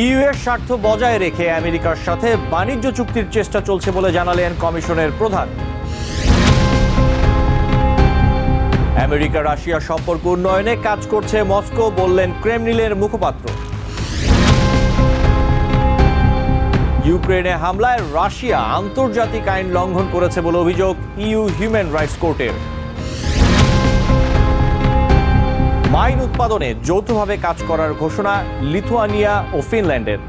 You এর স্বার্থ বজায় রেখে আমেরিকার সাথে বাণিজ্য চুক্তির চেষ্টা চলছে বলে জানালেন কমিশনের প্রধান। আমেরিকা রাশিয়া সম্পর্ক উন্নয়নে কাজ করছে মস্কো, বললেন ক্রেমলিনের মুখপাত্র। ইউক্রেনে হামলায় রাশিয়া আন্তর্জাতিক আইন লঙ্ঘন করেছে বলে অভিযোগ ইউ হিউম্যান রাইটস কোর্টের। মাইন উৎপাদনে যৌথভাবে কাজ করার ঘোষণা লিথুয়ানিয়া ও ফিনল্যান্ডের।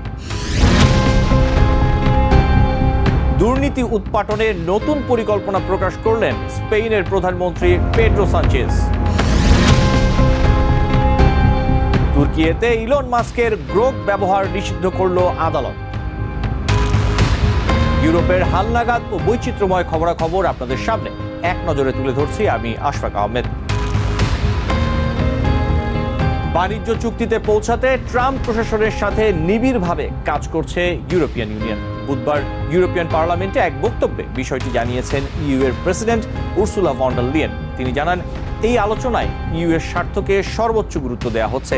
দুর্নীতি উৎপাটনে নতুন পরিকল্পনা প্রকাশ করলেন স্পেনের প্রধানমন্ত্রী পেড্রো সানচেস তুর্কিয়েতে ইলন মাস্কের গ্রোক ব্যবহার নিষিদ্ধ করল আদালত। ইউরোপের হালনাগাদ ও বৈচিত্র্যময় খবরাখবর আপনাদের সামনে। এক নজরে তুলে ধরছি আমি আশফাক আহমেদ। বাণিজ্য চুক্তিতে পৌঁছাতে ট্রাম্প প্রশাসনের সাথে নিবিড়ভাবে কাজ করছে ইউরোপিয়ান ইউনিয়ন। বুধবার ইউরোপিয়ান পার্লামেন্টে এক বক্তব্যে বিষয়টি জানিয়েছেন ইউ এর প্রেসিডেন্ট উর্সুলা ভন্ডার লিয়েন। তিনি জানান, এই আলোচনায় ইউ এর স্বার্থকে সর্বোচ্চ গুরুত্ব দেওয়া হচ্ছে।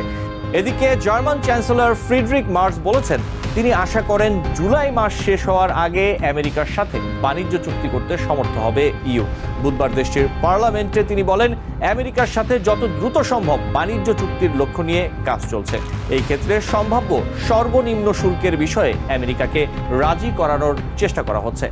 এদিকে জার্মান চ্যান্সেলর ফ্রিডরিক মার্স বলেছেন তিনি আশা করেন জুলাই মাস শেষ হওয়ার আগে আমেরিকার সাথে বাণিজ্য চুক্তি করতে সমর্থ হবে ইউ। বুধবার দেশটির পার্লামেন্টে তিনি বলেন, আমেরিকার সাথে যত দ্রুত সম্ভব বাণিজ্য চুক্তির লক্ষ্য নিয়ে কাজ চলছে। এই ক্ষেত্রে সম্ভাব্য সর্বনিম্ন শুল্কের বিষয়ে আমেরিকাকে রাজি করানোর চেষ্টা করা হচ্ছে।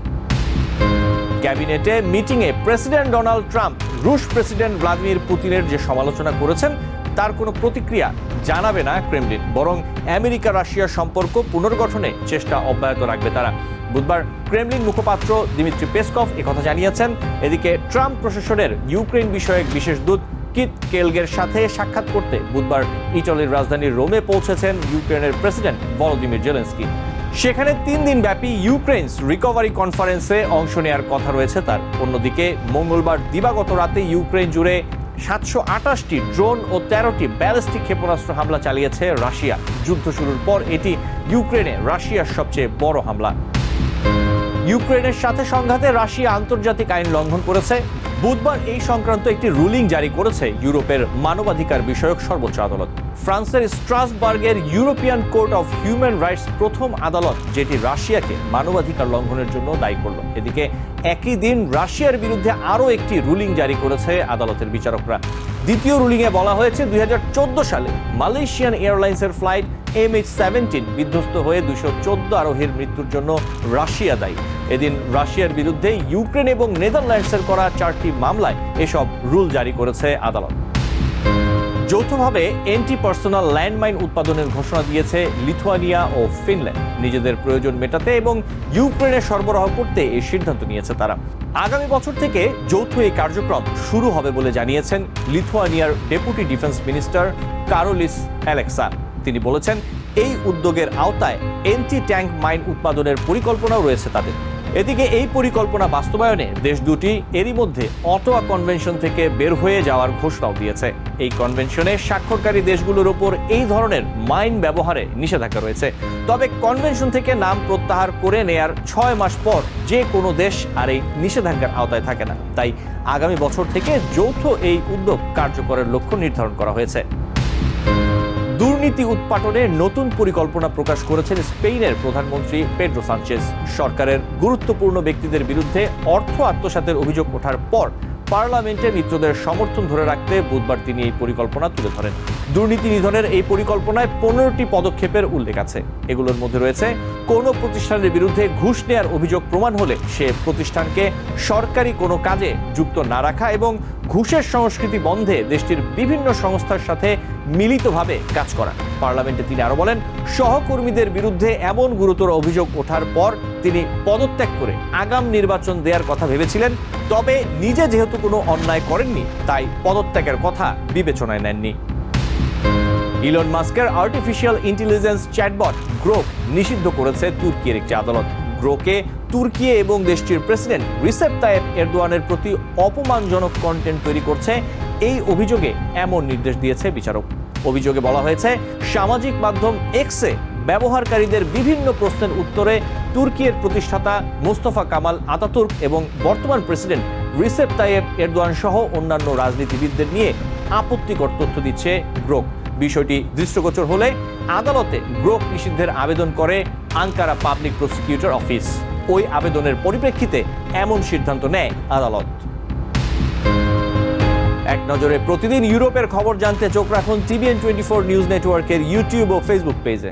ক্যাবিনেটে মিটিংয়ে প্রেসিডেন্ট ডোনাল্ড ট্রাম্প, রুশ প্রেসিডেন্ট ভ্লাদিমির পুতিনের যে সমালোচনা করেছেন তার কোনো প্রতিক্রিয়া জানাবে না ক্রেমলিন, বরং আমেরিকা রাশিয়া সম্পর্ক পুনর্গঠনে চেষ্টা অব্যাহত রাখবে তারা। বুধবার ক্রেমলিন মুখপাত্র দিমিত্রি পেসকভ একথা জানিয়েছেন, এদিকে ট্রাম্প প্রশাসনের ইউক্রেন বিষয়ক বিশেষ দূত কিত কেলগের সাথে সাক্ষাৎ করতে বুধবার ইটালির রাজধানী রোমে পৌঁছেছেন ইউক্রেনের প্রেসিডেন্ট ভলোদিমির জেলেন্সকি। সেখানে তিন দিন ব্যাপী ইউক্রেনস রিকভারি কনফারেন্সে অংশ নেওয়ার কথা রয়েছে তার। অন্যদিকে মঙ্গলবার দিবাগত রাতে ইউক্রেন জুড়ে সাতশো আটাশটি ড্রোন ও তেরোটি ব্যালিস্টিক ক্ষেপণাস্ত্র হামলা চালিয়েছে রাশিয়া। যুদ্ধ শুরুর পর এটি ইউক্রেনে রাশিয়ার সবচেয়ে বড় হামলা। ইউক্রেনের সাথে সংঘাতে রাশিয়া আন্তর্জাতিক আইন লঙ্ঘন করেছে। বুধবার এই সংক্রান্ত একটি রুলিং জারি করেছে ইউরোপের মানবাধিকার বিষয়ক সর্বোচ্চ আদালত। ফ্রান্সের স্ট্রাসবার্গের European court of human rights প্রথম আদালত, যেটি রাশিয়াকে মানবাধিকার লঙ্ঘনের জন্য দায়ী করল। এদিকে একই দিন রাশিয়ার বিরুদ্ধে আরও একটি রুলিং জারি করেছে আদালতের বিচারকরা। দ্বিতীয় রুলিংয়ে বলা হয়েছে দুই হাজার চোদ্দ সালে মালয়েশিয়ান এয়ারলাইন্সের ফ্লাইট এম এইচ সেভেন্টিন বিধ্বস্ত হয়ে দুশো চোদ্দ আরোহীর মৃত্যুর জন্য রাশিয়া দায়ী। এদিন রাশিয়ার বিরুদ্ধে ইউক্রেন এবং নেদারল্যান্ডসের করা চারটি মামলায় এসব রুল জারি করেছে আদালত। যৌথভাবে এন্টি পার্সোনাল ল্যান্ডমাইন উৎপাদনের ঘোষণা দিয়েছে লিথুয়ানিয়া ও ফিনল্যান্ড। নিজেদের প্রয়োজন মেটাতে এবং ইউক্রেনে সরবরাহ করতে এই সিদ্ধান্ত নিয়েছে তারা। আগামী বছর থেকে যৌথ এই কার্যক্রম শুরু হবে বলে জানিয়েছেন লিথুয়ানিয়ার deputy defence minister Karolis Aleksa. তিনি বলেছেন, এই উদ্যোগের আওতায় এন্টি ট্যাঙ্ক মাইন উৎপাদনের পরিকল্পনাও রয়েছে তাদের। এদিকে এই পরিকল্পনা বাস্তবায়নে দেশ দুটি এরই মধ্যে অটোয়া কনভেনশন থেকে বের হয়ে যাওয়ার ঘোষণাও দিয়েছে। এই কনভেনশনে স্বাক্ষরকারী দেশগুলোর ওপর এই ধরনের মাইন ব্যবহারে নিষেধাজ্ঞা রয়েছে। তবে কনভেনশন থেকে নাম প্রত্যাহার করে নেয়ার ছয় মাস পর যে কোনো দেশ আর এই নিষেধাজ্ঞার আওতায় থাকে না। তাই আগামী বছর থেকে যৌথ এই উদ্যোগ কার্যকরের লক্ষ্য নির্ধারণ করা হয়েছে। দুর্নীতি উৎপাটনের নতুন পরিকল্পনা প্রকাশ করেছেন স্পেনের প্রধানমন্ত্রী পেড্রো সানচেস সরকারের গুরুত্বপূর্ণ ব্যক্তিদের বিরুদ্ধে অর্থ আত্মসাতের অভিযোগ ওঠার পর পার্লামেন্টে মিত্রদের সমর্থন ধরে রাখতে বুধবার তিনি এই পরিকল্পনা তুলে ধরেন। দুর্নীতি নিধনের এই পরিকল্পনায় পনেরোটি পদক্ষেপের উল্লেখ আছে। এগুলোর মধ্যে রয়েছে, কোনো প্রতিষ্ঠানের বিরুদ্ধে ঘুষ নেওয়ার অভিযোগ প্রমাণ হলে সে প্রতিষ্ঠানকে সরকারি কোনো কাজে যুক্ত না রাখা এবং ঘুষের সংস্কৃতি বন্ধে দেশটির বিভিন্ন সংস্থার সাথে মিলিতভাবে কাজ করা। পার্লামেন্টে তিনি আরও বলেন, সহকর্মীদের বিরুদ্ধে এমন গুরুতর অভিযোগ ওঠার পর তিনি পদত্যাগ করে আগাম নির্বাচন দেওয়ার কথা ভেবেছিলেন, তবে নিজে যেহেতু কোনো অন্যায় করেননি, তাই পদত্যাগের কথা বিবেচনায় নেননি। ইলন মাস্কের আর্টিফিশিয়াল ইন্টেলিজেন্স চ্যাটবট গ্রোপ নিষিদ্ধ করেছে তুর্কির একটি আদালত। গ্রোকে তুর্কি এবং দেশটির প্রেসিডেন্ট রিসেপ তায়েব এরদোয়ানের প্রতি অপমানজনক কন্টেন্ট তৈরি করছে, এই অভিযোগে এমন নির্দেশ দিয়েছে বিচারক। অভিযোগে বলা হয়েছে, সামাজিক মাধ্যম এক্সে ব্যবহারকারীদের বিভিন্ন প্রশ্নের উত্তরে তুর্কির প্রতিষ্ঠাতা মোস্তফা কামাল আতাতুর্ক এবং বর্তমান প্রেসিডেন্ট রিসেপ তাইয়েব এরদোয়ান সহ অন্যান্য রাজনীতিবিদদের নিয়ে আপত্তিকর তথ্য দিচ্ছে গ্রোক। বিষয়টি দৃষ্টগোচর হলে আদালতে গ্রোক নিষিদ্ধের আবেদন করে আঙ্কারা পাবলিক প্রসিকিউটর অফিস। ওই আবেদনের পরিপ্রেক্ষিতে এমন সিদ্ধান্ত নেয় আদালত। এক নজরে প্রতিদিন ইউরোপের খবর জানতে চোখ রাখুন টিভিএন টোয়েন্টি ফোর নিউজ নেটওয়ার্কের ইউটিউব ও ফেসবুক পেজে।